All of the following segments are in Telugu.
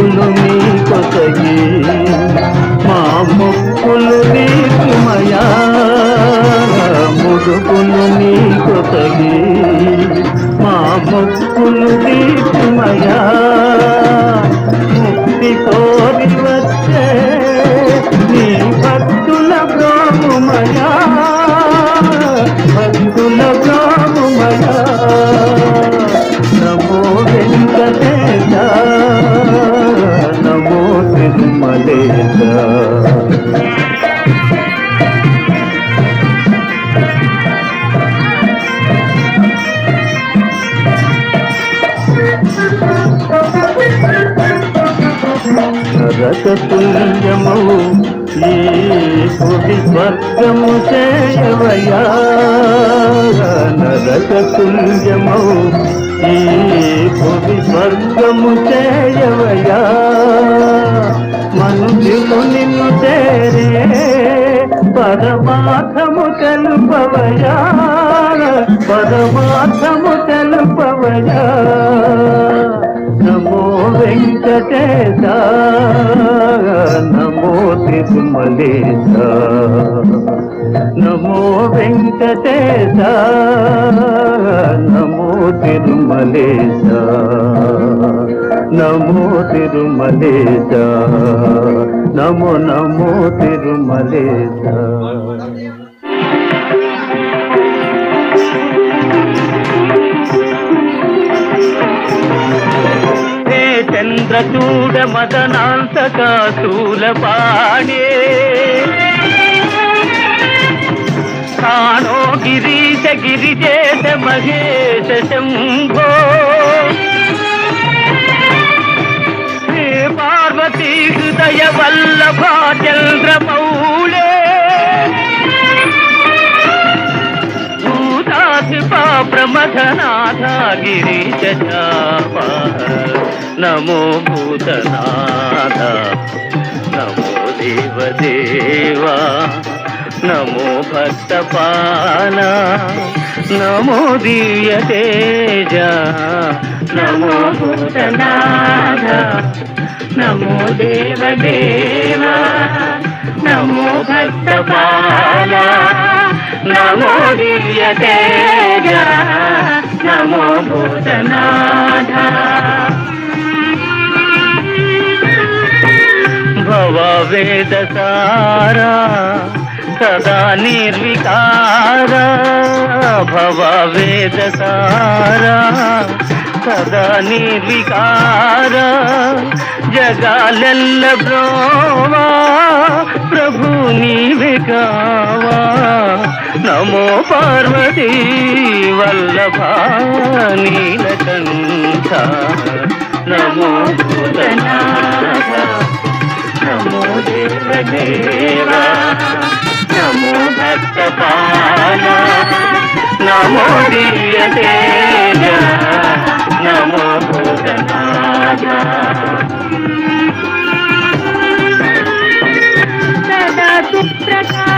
మొక్కులు నీ కొసగి మా మొక్కులు నీకుమయా ముదుకులు నీ కొసగి మా మొక్కులు నీకుమయా తిరుమలేశ ఈ పుడి స్వర్గము చేయవయా నరకతుల్యము ఈ పుడి స్వర్గము చేయవయా మనుషులు నిన్ను చేరే పరమార్థము తెలుపవయా పరమార్థము తెలుపవయా నమో వెంకటేశ నమో తిరుమలేశ. నమో వెంకటేశ నమో తిరుమలేశ. నమో తిరుమలేశ. నమో నమో తిరుమలేశ. హే చంద్రచూడ మదనాంతక శూలపాణే. కాణో గిరీశ గిరిజేశ మహేశ శంభో. పార్వతీ హృదయ వల్లభ చంద్రమౌళే భూతాధిపా ప్రమథనాథ గిరీశ చాప నమో భూతనాథ నమో దేవదేవా నమో భక్తపాల నమో దివ్య తేజ నమో భూతనాథ నమో దేవదేవ నమో భక్తపాల నమో దివ్య తేజ నమో భూతనాథ. భవ వేద సారా సదా నిర్వికార భవ వేద సారా. సదా నిర్వికార జగాలెల్ల బ్రోవా ప్రభు నీవే కావా. నమో పార్వతీ వల్లభ నీలకంఠ. నమో భూతనా నమో దేవదేవా. నమో నమో దివ్య తేజ నమో సదా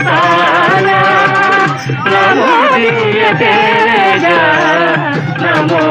భక్తపాల నమో దివ్య తేజ నమో